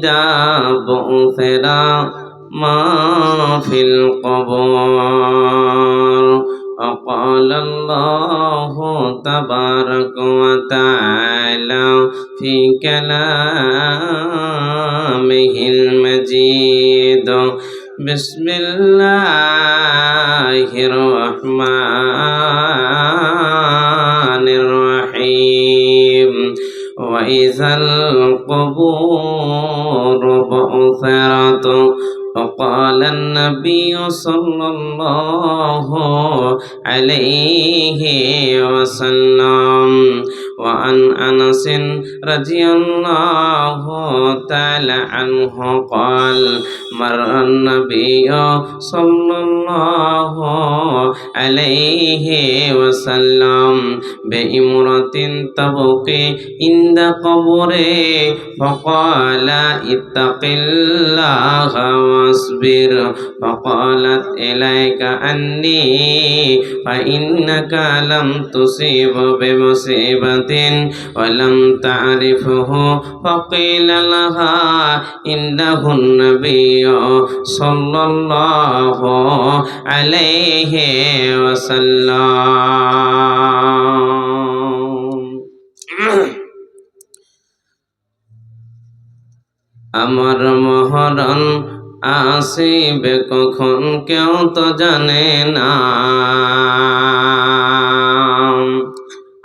إذا بعثر ما في القبور. وقال الله تبارك وتعالى في كلامه المجيد. بسم الله الرحمن الرحيم. وإذا القبور بعثرت وقال النبي صلى الله عليه وسلم وعن أنس رضي الله تعالى عنه قال مر النبي صلى الله عليه وسلم بإمرة تبقي عند قبره فقال اتق الله واصبر فقالت إليك أني فإنك لم تصيب بمصيبة ولم تعرفه فقيل لها إنه النبي صلى الله عليه وسلم আমার মহরণ আসিবে কখন কেউ তো জানে না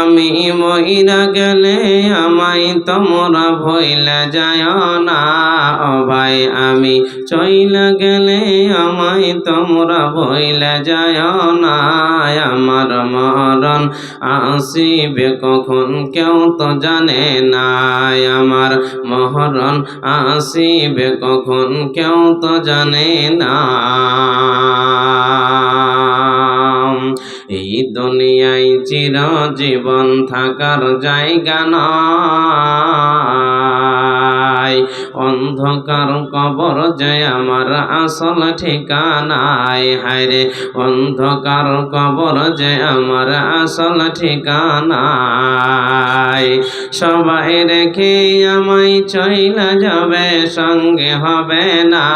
আমি মহিরা গেলে আমায় তোমরা ভইলা যায় না। ভাই, আমি চইলা গেলে আমায় তোমরা ভইলা যায় না। আমার মরণ আসিবে কখন কেউ তো জানে না। আমার মহরণ আসিবে কখন কেউ তো জানে না। এই দুনিয়ায় চির জীবন থাকার জায়গা নয় অন্ধকার কবর যে আমার আসল ঠিকানায় হায়রে অন্ধকার কবর যে আমার আসল ঠিকানায় সবাই রেখে আমায় চইলা যাবে, সঙ্গে হবে না।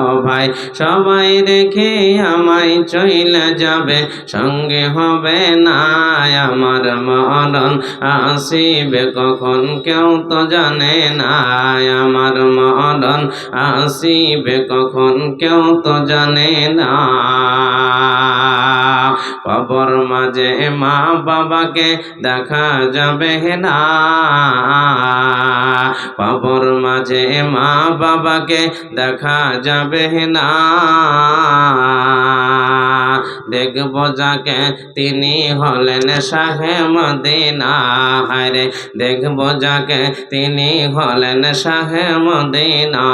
ও ভাই, সবাই রেখে আমায় চইলা যাবে সঙ্গে হবে না আমার মরণ। আসিবে কখন কেউ তো জানে না আমার মরণ। আসিবে কখন কেউ তো জানে না। মাঝে মা বাবাকে দেখা যাবে না। কবর মাঝে মা বাবাকে দেখা যাবে না। দেখব যাকে তিনি হলেন শাহে মদিনা। হারে দেখব যাকে তিনি হলেন শাহে মদিনা।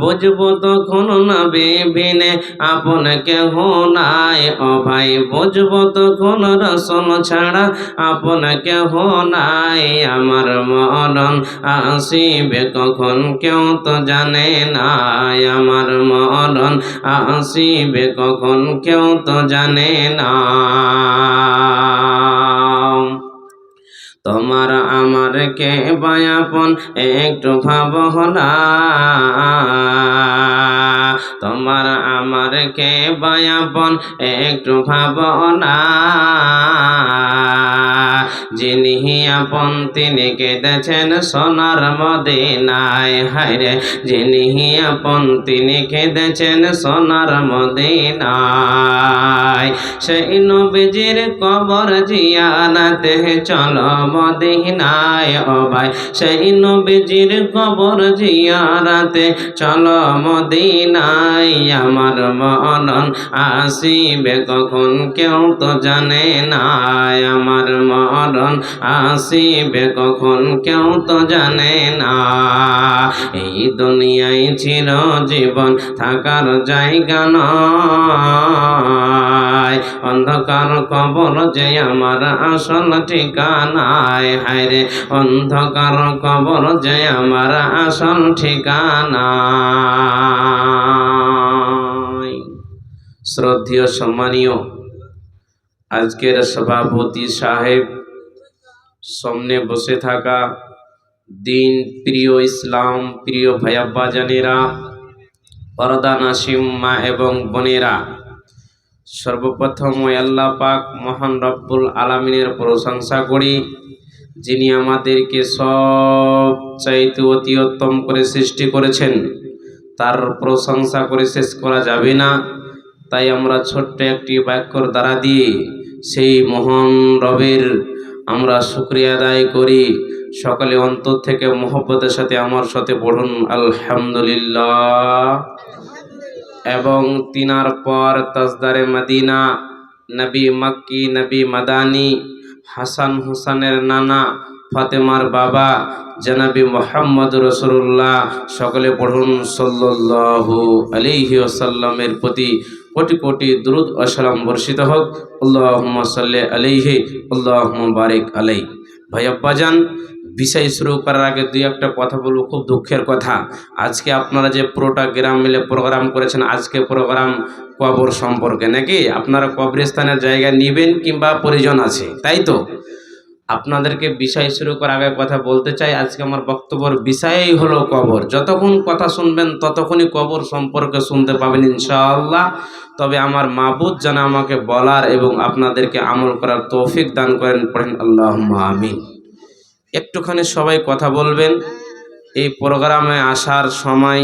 বুঝব তখন নবী বিনে আপন কেহ নাই। ও ভাই, বুঝব তখন রসন ছাড়া আপন কেহ নাই। আমার মরণ আসিবে কখন কেউ তো জানে না আমার মরণ আসিবে কখন কেউ তো জানে না। তোমার আমার কে বায়াপন একটু ভাবনা তোমার আমার কে বায়াপন একটু ভাবনা যিনি আপন তিনি কেঁদেছেন সোনার মদিনায়। হায়রে, যিনি আপন তিনি কেঁদেছেন সোনার মদিনায়। সেই নবীজির কবর জিয়ানাতে চলো মদিনায় ও ভাই। সেই নবীজির কবর জিয়ারাতে চলো মদিনায়। আমার মরণ আসিবে কখন কেউ তো জানে না আমার মরণ আসিবে কখন কেউ তো জানে না। এই দুনিয়ায় চির জীবন থাকার জায়গা নয়। অন্ধকার কবর যে আমার আসল ঠিকানায়, হায়রে অন্ধকার কবর যে আমার আসল ঠিকানা শ্রদ্ধীয় সম্মানীয়, আজকের সভাপতি সাহেব সামনে বসে থাকা দিন প্রিয় ইসলাম, প্রিয় ভাইয়াব্বাজানেরা, পরদা নাসিম মা এবং বোনেরা, সর্বপ্রথম ওই আল্লাহ পাক মহান রব্বুল আলমিনের প্রশংসা করি, যিনি আমাদেরকে সব চাইতে অতি উত্তম করে সৃষ্টি করেছেন। তার প্রশংসা করে শেষ করা যাবে না। তাই আমরা ছোট্ট একটি বাক্যর দ্বারা দিয়ে সেই মহান রবের আমরা শুক্রিয়া আদায় করি। সকালে অন্তর থেকে মোহব্বতের সাথে আমার সাথে পড়ুন। আলহামদুলিল্লাহ। এবং তিনার পর তাজদারে মদিনা, নবী মক্কি, নবী মাদানি, হাসান হুসানের নানা, ফাতেমার বাবা, জনাবি মোহাম্মদ রসুল্লাহ সকলে পড়ুন। সাল্লাল্লাহু আলাইহি ওসাল্লামের প্রতি কোটি কোটি দ্রুদ আসসালাম বর্ষিত হোক। আল্লাহ সাল্লি আলাইহি আল্লাহ বারিক আলাই ভাই আব্বাজান বিষয় শুরু করার আগে দুই একটা কথা বলব, খুব দুঃখের কথা। আজকে আপনারা যে পুরোটা গ্রাম মিলে প্রোগ্রাম করেছেন, আজকে প্রোগ্রাম কবর সম্পর্কে। নাকি আপনারা কবরস্থানের জায়গা নেবেন কিংবা পরিজন আছে? তাই তো? আপনাদেরকে বিষয় শুরু করার আগে কথা বলতে চাই, আজকে আমার বক্তব্যের বিষয়ই হলো কবর। যতক্ষণ কথা শুনবেন, ততক্ষণই কবর সম্পর্কে শুনতে পাবেন ইনশাআল্লাহ। তবে আমার মাবুদ যেন আমাকে বলার এবং আপনাদেরকে আমল করার তৌফিক দান করেন, পড়েন আল্লাহ আমিন। একটুখানি সবাই কথা বলবেন। এই প্রোগ্রামে আসার সময়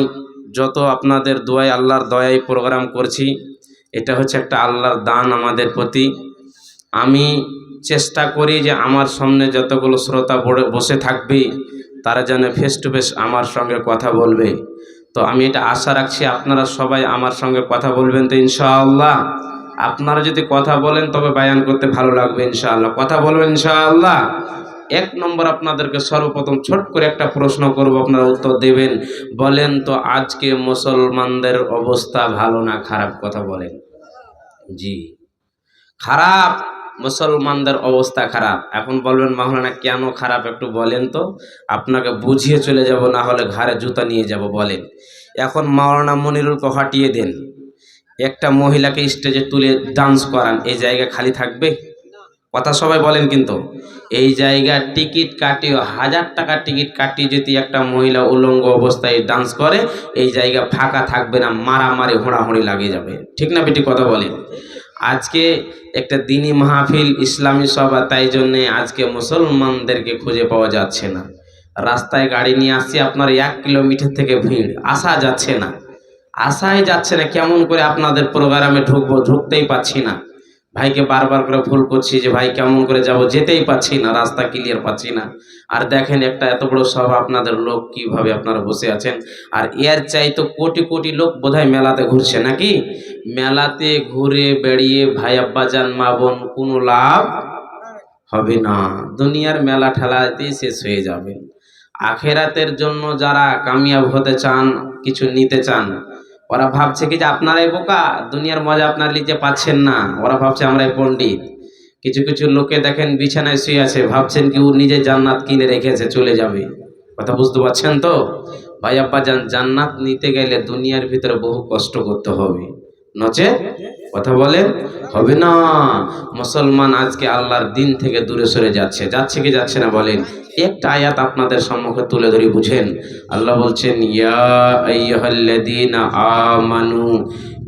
যত আপনাদের দোয়াই, আল্লাহর দয়াই প্রোগ্রাম করছি, এটা হচ্ছে একটা আল্লাহর দান আমাদের প্রতি। আমি চেষ্টা করি যে আমার সামনে যতগুলো শ্রোতা বসে থাকবে, তারা যেন ফেস টু ফেস আমার সঙ্গে কথা বলবে। তো আমি এটা আশা রাখছি, আপনারা সবাই আমার সঙ্গে কথা বলবেন তো ইনশাআল্লাহ। আপনারা যদি কথা বলেন, তবে বায়ান করতে ভালো লাগবে ইনশাআল্লাহ। কথা বলবেন ইনশাআল্লাহ। এক নম্বর আপনাদেরকে সর্বপ্রথম ছোট করে একটা প্রশ্ন করব, আপনারা উত্তর দেবেন। বলেন তো, আজকে মুসলমানদের অবস্থা ভালো না খারাপ? কথা বলেন। জি। খারাপ। মুসলমানদের অবস্থা খারাপ। এখন বলবেন মাহলানা কেন খারাপ? একটু বলেন তো। আপনাকে বুঝিয়ে চলে যাব, না হলে ঘাড়ে জুতা নিয়ে যাব। বলেন। এখন মাওলানা মনিরুলকে হটিয়ে দেন। একটা মহিলাকে স্টেজে তুলে ডান্স করান। এই জায়গা খালি থাকবে? কথা সবাই বলেন কিন্তু। এই জায়গার টিকিট কাটিয়ে, হাজার টাকা টিকিট কাটিয়ে যদি একটা মহিলা উলঙ্গ অবস্থায় ডান্স করে, এই জায়গা ফাঁকা থাকবে না। মারামারি, হোঁড়াহুঁড়ি লাগে যাবে। ঠিক না বেটি? কথা বলেন। আজকে একটা দিনী মাহফিল, ইসলামী সভা, তাই জন্যে আজকে মুসলমানদেরকে খুঁজে পাওয়া যাচ্ছে না। রাস্তায় গাড়ি নিয়ে আসছি, আপনার এক কিলোমিটার থেকে ভিড়, আসা যাচ্ছে না। আসাই যাচ্ছে না, কেমন করে আপনাদের প্রোগ্রামে ঢুকবো, ঢুকতেই পাচ্ছি না। ভাইকে বারবার করে ভুল করছি যে ভাই কেমন করে যাব যেতেই পাচ্ছি না, রাস্তা ক্লিয়ার পাচ্ছি না। আর দেখেন একটা এত বড় সভা আপনাদের লোক কীভাবে আপনারা বসে আছেন। আর এর চাই তো কোটি কোটি লোক বোধহয় মেলাতে ঘুরছে নাকি? মেলাতে ঘুরে বেড়িয়ে ভাই আব্বা যান মা বোন, কোনো লাভ হবে না। দুনিয়ার মেলা ঠেলাতেই শেষ হয়ে যাবে। আখেরাতের জন্য যারা কামিয়াব হতে চান, কিছু নিতে চান ওরা ভাবছে কি যে আপনারাই বোকা? দুনিয়ার মজা আপনার লিজে পাচ্ছেন না। ওরা ভাবছে আমরাই পণ্ডিত। কিছু কিছু লোকে দেখেন বিছানায় শুয়ে আছে, ভাবছেন কি ও নিজে জান্নাত কিনে রেখেছে চলে যাবে। কথা বুঝতে পারছেন তো? ভাই আব্বা জান্নাত নিতে গেলে দুনিয়ার ভিতরে বহু কষ্ট করতে হবে। নচে কথা বলেন? হবে না। মুসলমান আজকে আল্লাহর দিন থেকে দূরে সরে যাচ্ছে। যাচ্ছে কি যাচ্ছে না বলেন? একটা আয়াত আপনাদের সম্মুখে তুলে ধরি, বুঝেন? আল্লাহ বলছেন, ইয়া আমানু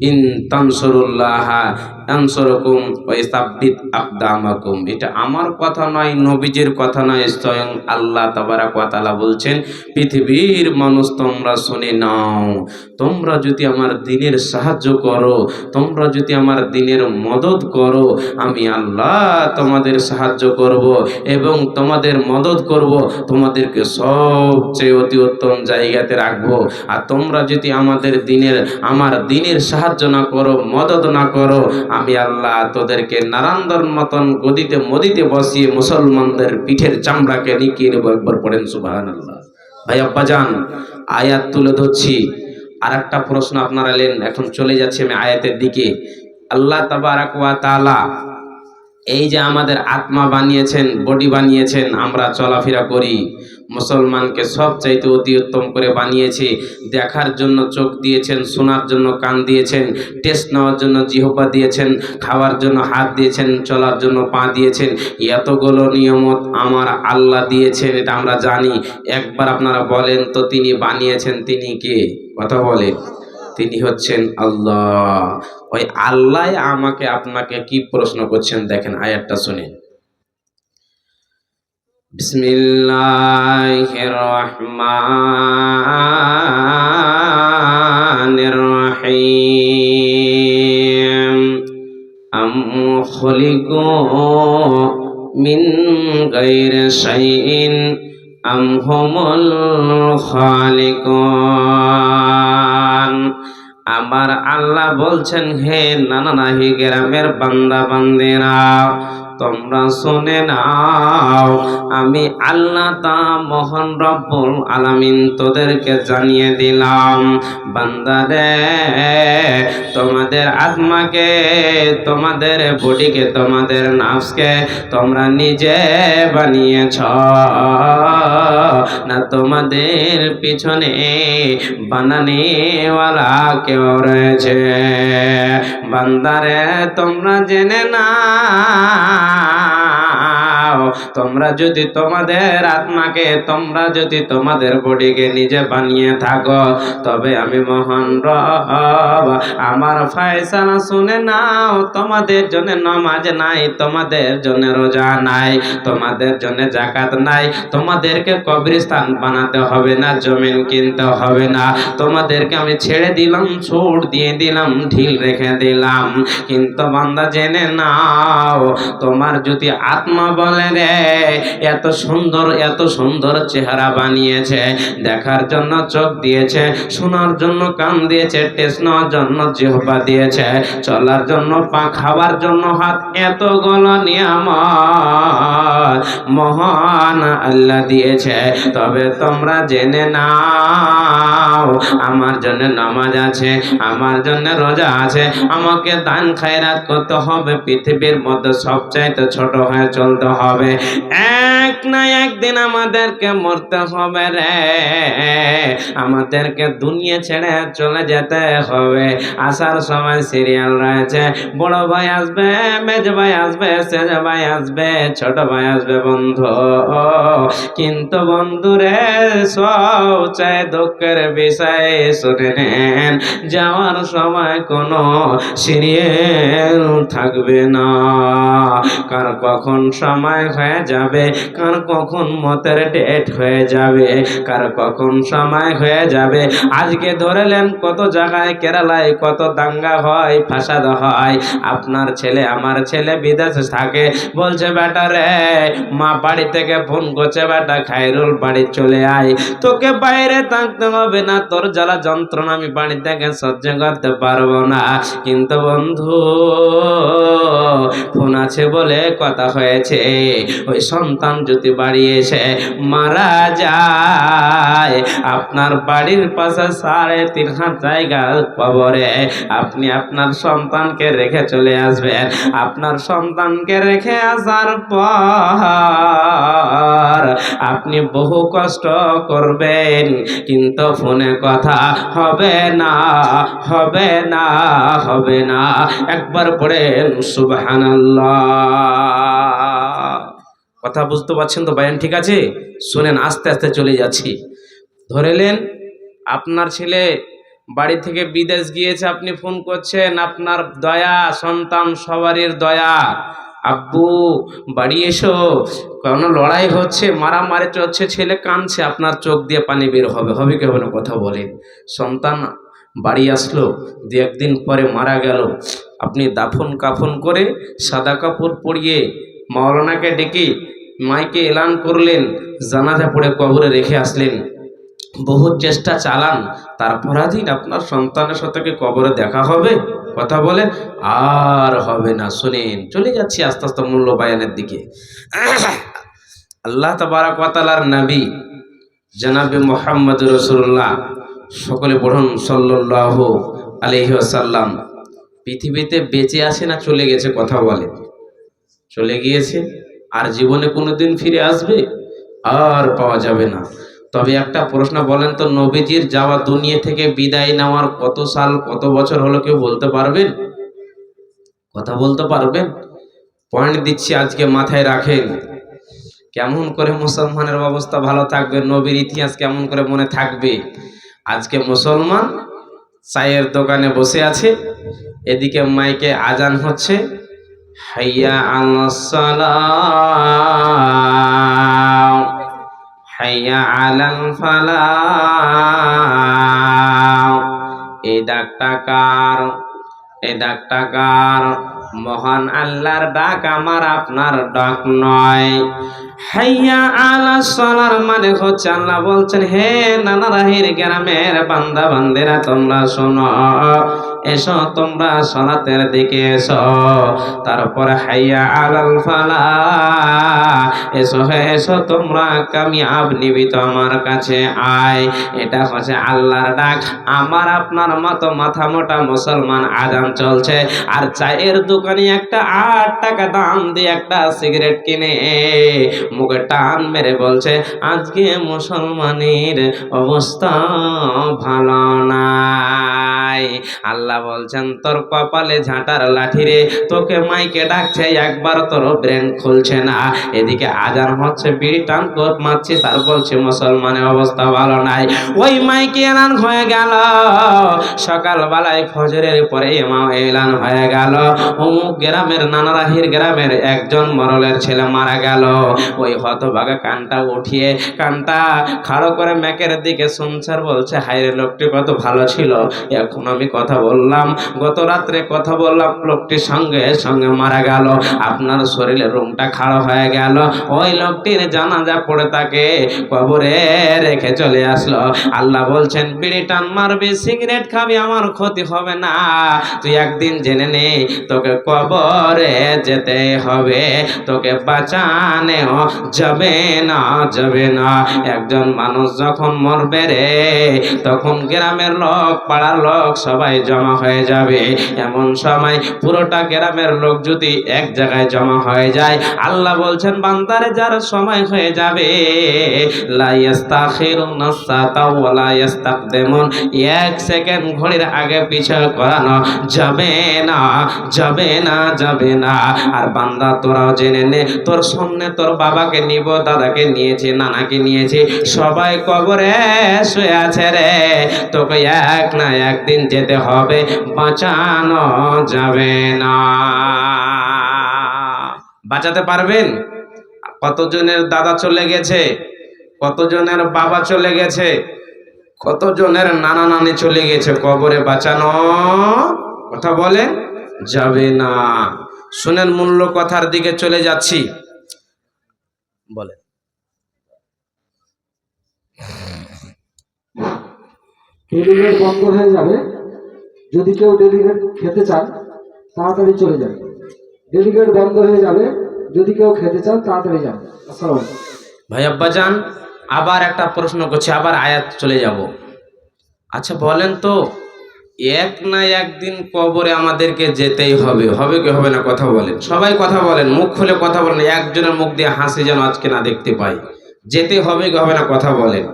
ইন তানসুরুল্লাহ আনসুরকুম ওয়া ইসাব্বিত আকদামাকুম এটা আমার কথা নয়, নবীজির কথা নয়, স্বয়ং আল্লাহ তাবারাক ওয়া বলছেন, পৃথিবীর মানুষ তোমরা শুনে নাও। তোমরা যদি আমার দিনের সাহায্য করো, তোমরা যদি আমার দিনের মদত করো, আমি আল্লাহ তোমাদের সাহায্য করব এবং তোমাদের মদত করব, তোমাদেরকে সবচেয়ে অতি উত্তম জায়গাতে রাখব। আর তোমরা যদি আমাদের দিনের, আমার দিনের সাহায্য না করো মদত না করো, আমি আল্লাহ তোদেরকে নারান্দর মতন গদিতে মদিতে বসিয়ে মুসলমানদের পিঠের চামড়াকে নিকিয়ে নেব একবার পড়েন সুবাহান আল্লাহ ভাই আব্বাজান, আয়াত তুলে ধরছি। আর একটা প্রশ্ন আপনারা এলেন এখন চলে যাচ্ছে আমি আয়াতের দিকে। আল্লাহ তাবারাক এই যে আমাদের আত্মা বানিয়েছেন বডি বানিয়েছেন, আমরা চলাফেরা করি। মুসলমানকে সব চাইতে অতি উত্তম করে বানিয়েছে। দেখার জন্য চোখ দিয়েছেন, শোনার জন্য কান দিয়েছেন টেস্ট নেওয়ার জন্য জিহবা দিয়েছেন, খাওয়ার জন্য হাত দিয়েছেন, চলার জন্য পা দিয়েছেন। এতগুলো নিয়মত আমার আল্লাহ দিয়েছেন, এটা আমরা জানি। একবার আপনারা বলেন তো তিনি বানিয়েছেন, তিনি কে? কথা বলেন। তিনি হচ্ছেন আল্লাহ। ওই আল্লাহ আমাকে আপনাকে কি প্রশ্ন করছেন দেখেন আয়াতটা শুনে বিসমিল্লাহির রহমানির রহিম আম খুলিকু মিন গায়রি শাইইন। আম হুমুল খালিকুন। আমার আল্লাহ বলছেন, হে নানা নাহি গ্রামের বান্দা বান্দিরা তোমরা শুনে নাও, আমি আল্লাহ তা মোহন রব্বুল আলামিন তোদেরকে জানিয়ে দিলাম। বান্দারে তোমাদের আত্মাকে, তোমাদের বডিকে, তোমাদের নাফসকে তোমরা নিজে বানিয়েছ। তোমাদের পিছনে বানানিওয়ালা কেউ রয়েছে। বান্দারে তোমরা জেনে না তোমরা যদি তোমাদের আত্মাকে, তোমরা যদি তোমাদের বডিকে নিজে বানিয়ে থাকো, তবে আমি মহান রব। আমার ফয়সালা শুনে নাও, তোমাদের জন্য নমাজ নাই, তোমাদের জন্য রোজা নাই, তোমাদের জন্য জাকাত নাই, তোমাদেরকে কবরস্থান বানাতে হবে না, জমিন কিনতে হবে না, তোমাদেরকে আমি ছেড়ে দিলাম ছুট দিয়ে দিলাম, ঢিল রেখে দিলাম। কিন্তু বান্দা জেনে নাও, তোমার যদি আত্মা বলে রে, এত সুন্দর এত সুন্দর চেহারা বানিয়েছে, দেখার জন্য চোখ দিয়েছে, শোনার জন্য কান দিয়েছে, টেস্ট নেওয়ার জন্য জিহ্বা দিয়েছে, চলার জন্য পা খাবার জন্য হাত এত এতগুলো নিয়ামত মহান আল্লাহ দিয়েছে। তবে তোমরা জেনে নাও, আমার জন্য নামাজ আছে, আমার জন্য রোজা আছে, আমাকে দান খায়রাত করতে হবে, পৃথিবীর মধ্যে সবচাইতে ছোট হয়ে চলতে হবে। এক না একদিন আমাদেরকে মরতে হবে রে। আমাদেরকে দুনিয়া ছেড়ে চলে যেতে হবে। আসার সময় সিরিয়াল রয়েছে। বড় ভাই আসবে, মেজ ভাই আসবে, সেজ ভাই আসবে, ছোট ভাই আসবে বন্ধু। কিন্তু বন্ধুরে সবচেয়ে দুঃখের বিষয়। শুনে নেন যাওয়ার সময় কোনো সিরিয়াল থাকবে না। কার কখন সময় হয়ে যাবে। কার কখন মতের ডেট হয়ে যাবে? কার কখন সময় হয়ে যাবে? আজকে ধরেলেন কত জায়গায় কেরালায় কত দাঙ্গা হয়, ফাসাদ হয়। আপনার ছেলে, আমার ছেলে বিদেশে থাকে। বলছে, বেটা রে, মা বাড়ি থেকে ফোন করছে, বেটা খাইরুল বাড়ি চলে আয়। তোকে বাইরে থাকতে হবে না, তোর জ্বালা যন্ত্রণা আমি বাড়ি থেকে সহ্য করতে পারব না। কিন্তু বন্ধু, ফোন আছে বলে কথা হয়েছে। ওই সন্তান যদি বাড়ি এসে মারা যায়, আপনার বাড়ির পাশে সাড়ে তিন হাত জায়গা কবরে আপনি আপনার সন্তানকে রেখে চলে আসবেন। আপনার সন্তানকে রেখে আসার পর আপনি বহু কষ্ট করবেন, কিন্তু ফোনে কথা হবে না হবে না হবে না। একবার পড়েন সুবহানাল্লাহ। কথা বুঝতে পারছেন তো? বায়ান, ঠিক আছে? শুনেন, আস্তে আস্তে চলে যাচ্ছি। ধরেলেন আপনার ছেলে বাড়ি থেকে বিদেশ গিয়েছে, আপনি ফোন করছেন, আপনার দয়া, সন্তান সবারই দয়া। আব্বু, বাড়ি এসো। কোনো লড়াই হচ্ছে, মারামারি চলছে, ছেলে কাঁদছে, আপনার চোখ দিয়ে পানি বের হবে। হবে কি হবে না, কথা বলেন। সন্তান বাড়ি আসলো, দু একদিন পরে মারা গেল। আপনি দাফন কাফন করে সাদা কাপড় পরিয়ে মাওলানাকে ডেকে মাইকে এলান করলেন, জানাজা পড়ে কবরে রেখে আসলেন। বহু চেষ্টা চালান তারপর দিন আপনার সন্তানের সাথে কবরে দেখা হবে? কথা বলেন, আর হবে না, শুনেন, চলে যাচ্ছি আস্তে আস্তে মূল্যবায়নের দিকে। আল্লাহ তবারকালার নবী, জনাবে মোহাম্মদ রসুল্লাহ সকলে পড়ুন সাল্লাহ আলহি আসাল্লাম পৃথিবীতে বেঁচে আছে না চলে গেছে, কথা বলে চলে গিয়েছে। আর জীবনে কোনোদিন ফিরে আসবে? আর পাওয়া যাবে না। তবে একটা প্রশ্ন বলেন তো, নবীজির যাওয়া দুনিয়া থেকে বিদায় নেওয়ার কত সাল, কত বছর হলো কেউ বলতে পারবেন? কথা বলতে পারবেন? পয়েন্ট দিচ্ছি আজকে মাথায় রাখেন। কেমন করে মুসলমানের অবস্থা ভালো থাকবে? নবীর ইতিহাস কেমন করে মনে থাকবে? আজকে মুসলমান চায়ের দোকানে বসে আছে, এদিকে মাইকে আজান হচ্ছে। হাইয়া আলাল হাইয়া আলাল এই ডাকটা মহান আল্লাহর ডাক আমার আপনার ডাক নয়। হাইয়া আলা সলার মানে হচ্ছে আল্লাহ বলছেন, হে নানা রাহির গ্রামের বান্দা বান্দেরা তোমরা শোনো। এসো, তোমরা সলাতের দিকে এসো। তারপরে হাইয়া আলাল ফালা, এসো হে, এসো, তোমরা কামিয়াব নিবিত আমার কাছে আয়। এটা হচ্ছে আল্লাহর ডাক। আমার, আপনার মতো মাথা মোটা মুসলমান আজান চলছে। আর চায়ের দোকানে একটা আট টাকা দাম দিয়ে একটা সিগারেট কিনে মুখে টান মেরে বলছে, আজকে মুসলমানের অবস্থা ভালো নাই। আল্লাহ বলছেন, তোর কপালে ঝাঁটার লাঠি রে, তোকে মাইকে ডাকছে, একবার তোর ব্রেন খুলছে না। এদিকে আজান হচ্ছে, বিড়ি টান কোট মারছি তার বলছে, মুসলমানের অবস্থা ভালো নাই। ওই মাইকে এলান হয়ে গেল। সকালবেলায় ফজরের পরে এমাও এলান হয়ে গেল। অমুক গ্রামের নানারাহির গ্রামের একজন মরলের ছেলে মারা গেল। ওই হতভাগা কানটা উঠিয়ে, কানটা খাড়ো করে ম্যাকের দিকে শুনছার বলছে হাইরে লোকটি কত ভালো ছিল। এখন আমি কথা বললাম গত রাত্রে কথা বললাম লোকটির সঙ্গে সঙ্গে মারা গেল। আপনার শরীরে রুমটা খাড়ো হয়ে গেল। ওই লোকটির জানাজা পড়ে তাকে কবরে রেখে চলে আসলো। আল্লাহ বলছেন, বিড়ি টান মারবি, সিগারেট খাবি, আমার ক্ষতি হবে না। তুই একদিন জেনে নে, তোকে কবরে যেতে হবে। তোকে বাঁচানেও যাবে না যাবে না। একজন মানুষ যখন মরবে রে, তখন গ্রামের লোক, পাড়ার লোক সবাই জমা হয়ে যাবে। এমন সময় পুরোটা গ্রামের লোক যদি এক জায়গায় জমা হয়ে যায়, আল্লাহ বলছেন, বান্দারে, যার সময় হয়ে যাবে এক সেকেন্ড ঘড়ির আগে করানো যাবে না যাবে না যাবে না। আর বান্দা, তোরাও জেনে নে, তোর সামনে তোর বাবাকে নিব, দাদাকে নিয়েছে, নানাকে নিয়েছে, সবাই কবরে শুয়ে আছে রে। তোকে এক না একদিন যেতে হবে। বাঁচানো যাবে না। বাঁচাতে পারবেন? কতজনের দাদা চলে গেছে? কতজনের বাবা চলে গেছে? কতজনের নানা নানি চলে গেছে? কবরে বাঁচানো কথা বলে যাবে না। শুনেন মূল্য কথার দিকে চলে যাচ্ছি। বলে বন্ধ হয়ে যাবে? যদি কেউ ডেলিগেট খেতে চান, তাড়াতাড়ি চলে যান। ডেলিগেট বন্ধ হয়ে যাবে, যদি কেউ খেতে চান, তাড়াতাড়ি যান। আসসালামু ভাই আব্বাজান, আবার একটা প্রশ্ন করছি, আবার আয়াত চলে যাব। আচ্ছা বলেন তো, এক না একদিন কবরে আমাদেরকে যেতেই হবে হবে কি হবে না কথা বলেন? সবাই কথা বলেন, মুখ খুলে কথা বলেন, একজনের মুখ দিয়ে হাসি যেন আজকে না দেখতে পাই। যেতে হবে কি হবে না কথা বলেন?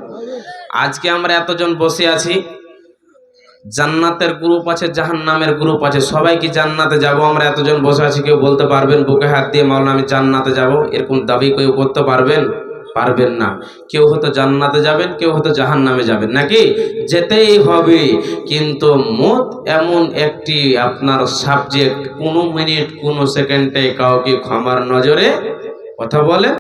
আজকে আমরা এতজন বসে আছি জান্নাতের গ্রুপ আছে জাহান নামের গ্রুপ আছে। সবাই কি জান্নাতে যাব? আমরা এতজন বসে আছি, কেউ বলতে পারবেন, বুকে হাত দিয়ে মাওলানা, আমি জান্নাতে যাব? এরকম দাবি কেউ করতে পারবেন? পারবেন না। কেউ হয়তো জান্নাতে যাবেন, কেউ হয়তো জাহান নামে যাবেন। নাকি? যেতেই হবে। কিন্তু মত এমন একটি আপনার সাবজেক্ট কোনো মিনিট কোনো সেকেন্ডে কাউকে ক্ষমার নজরে কথা বলে